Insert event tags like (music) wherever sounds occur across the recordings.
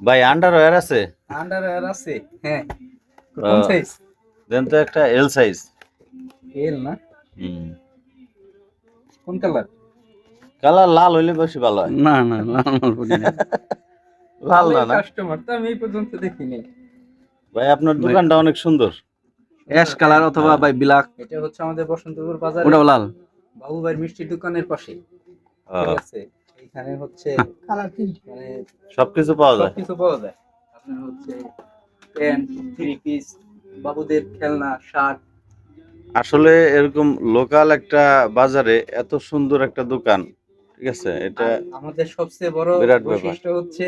ভাই আন্ডারওয়্যার আছে? আন্ডারওয়্যার আছে হ্যাঁ। কোন সাইজ দেন তো একটা এল সাইজ এল না? হুম। কোন কালার কালার লাল হইলে বেশি ভালো হয়। না না লাল মাল পরি না। (laughs) লাল না না? কাস্টমার তো আমি এই পর্যন্ত দেখিনি। ভাই আপনার দোকানটা অনেক সুন্দর। অ্যাশ কালার অথবা ভাই ব্ল্যাক এটা হচ্ছে আমাদের বসন্তপুর বাজারে ওটাও লাল। বাবু ভাই মিষ্টির দোকানের পাশে। ঠিক আছে? এখানে হচ্ছে মানে সবকিছু পাওয়া যায়। সবকিছু পাওয়া যায়। আপনার হচ্ছে প্যান্ট থ্রি পিস বাবুদের খেলনা শার্ট আসলে এরকম লোকাল একটা বাজারে এত সুন্দর একটা দোকান ঠিক আছে? এটা আমাদের সবচেয়ে বড় বৈশিষ্ট্য হচ্ছে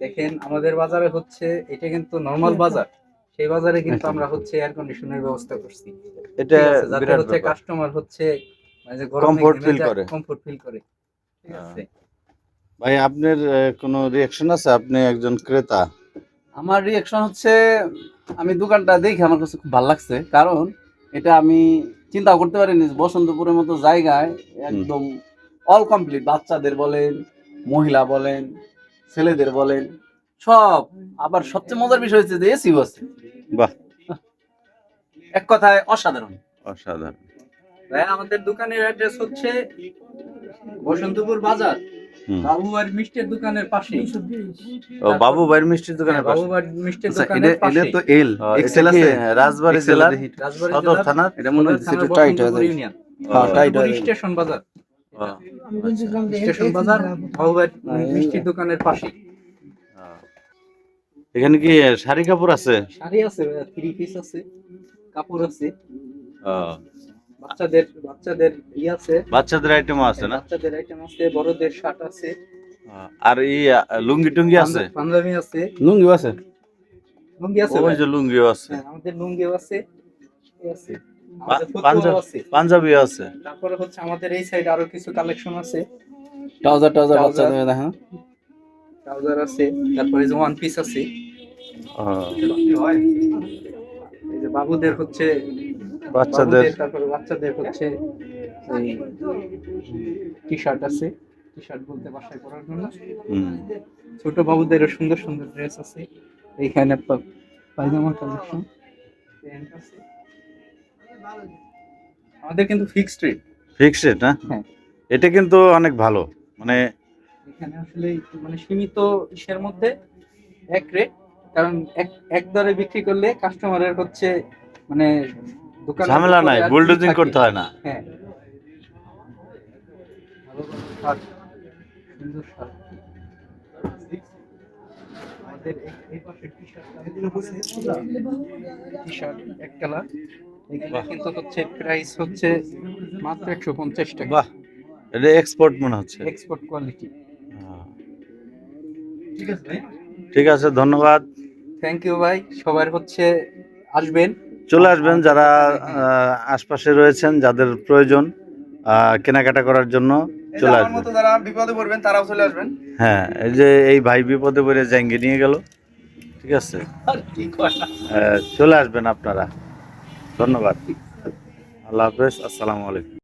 দেখেন আমাদের বাজারে হচ্ছে এটা কিন্তু নর্মাল বাজার। সেই বাজারে কিন্তু আমরা হচ্ছে এয়ার কন্ডিশনের ব্যবস্থা করছি। এটা যাতে হচ্ছে কাস্টমার হচ্ছে মানে যে Comfort feel করে। কমফোর্ট ফিল করে। ঠিক আছে? ভাই আপনার কোনো রিয়াকশন আছে? আপনি একজন ক্রেতা। আমার রিয়াকশন হচ্ছে আমি দোকানটা দেখে আমার কাছে খুব ভালো লাগছে। কারণ এটা আমি চিন্তা করতে পারিনি বসন্তপুরের মতো জায়গায় একদম অল কমপ্লিট বাচ্চাদের বলেন মহিলা বলেন ছেলেদের বলেন সব। আবার সবচেয়ে মজার বিষয় হচ্ছে যে এসিও আছে বাহ। (laughs) এক কথায় অসাধারণ। অসাধারণ। ভাই আমাদের দোকানের অ্যাড্রেস হচ্ছে বসন্তপুর বাজার। বাবুবার মিষ্টির দোকানের পাশে ও বাবু ভাইয়ের মিষ্টির দোকানের পাশে। বাবুবার মিষ্টির দোকানের পাশে এটা তো এল এক্সেল আছে? রাজবাড়ী। রাজবাড়ী সদর থানার? এটা মনে হচ্ছে একটু টাইট হয়ে ইউনিয়ন হ্যাঁ, টাইট হয়ে স্টেশন বাজার স্টেশন বাজার বাবুবার মিষ্টির দোকানের পাশে এখানে কি শাড়ি কাপড় আছে? শাড়ি আছে থ্রি পিস আছে কাপড় আছে। বাচ্চাদের বাচ্চাদের ই আছে। বাচ্চাদের আইটেম আছে না? বাচ্চাদের আইটেম আছে বড়দের শার্ট আছে। আর এই লুঙ্গি টুঙ্গি আছে? পাঞ্জাবি আছে। লুঙ্গি আছে? লুঙ্গি আছে ওই যে লুঙ্গিও আছে। হ্যাঁ, আমাদের লুঙ্গিও আছে আছে। পাঞ্জাব আছে। পাঞ্জাবিও আছে। তারপরে হচ্ছে আমাদের এই সাইড আরও কিছু কালেকশন আছে। Trouser trouser. বাচ্চাদের দেখা ট্রাউজার আছে তারপরে যে ওয়ান পিস আছে। এই যে বাবুদের হচ্ছে বাচ্চাদের তারপরে বাচ্চাদের হচ্ছে এই টি শার্ট আছে। টি শার্ট বলতে বাসায় পরার জন্য। ছোট বাবুদেরও সুন্দর সুন্দর ড্রেস আছে। এইখানে পা- পায়জামা কালেকশন। প্যান্ট আছে। আমাদের কিন্তু ফিক্সড রেট ফিক্সড রেট না? হ্যাঁ। এটা কিন্তু অনেক ভালো। মানে এখানে আসলে মানে সীমিত ইসের মধ্যে এক রেট কারণ এক এক দরে বিক্রি করলে কাস্টমারের হচ্ছে মানে ঝামেলা নাই বুলডোজিং করতে হয় না। হ্যাঁ। কিন্তু হচ্ছে প্রাইস হচ্ছে মাত্র একশো পঞ্চাশ টাকা। বাহ। এটা এক্সপোর্ট মনে হচ্ছে। এক্সপোর্ট কোয়ালিটি ঠিক আছে ঠিক আছে ধন্যবাদ। থ্যাংক ইউ ভাই। সবার হচ্ছে আসবেন। চলে আসবেন যারা আশপাশে রয়েছেন যাদের প্রয়োজন কেনাকাটা করার জন্য চলে আসবেন। যারা বিপদে পড়বেন তারাও চলে আসবেন। হ্যাঁ এই যে এই ভাই বিপদে পড়ে জ্যাঙ্গে নিয়ে গেল। ঠিক আছে? চলে আসবেন আপনারা। ধন্যবাদ। আল্লাহ হাফেজ। আসসালামু আলাইকুম।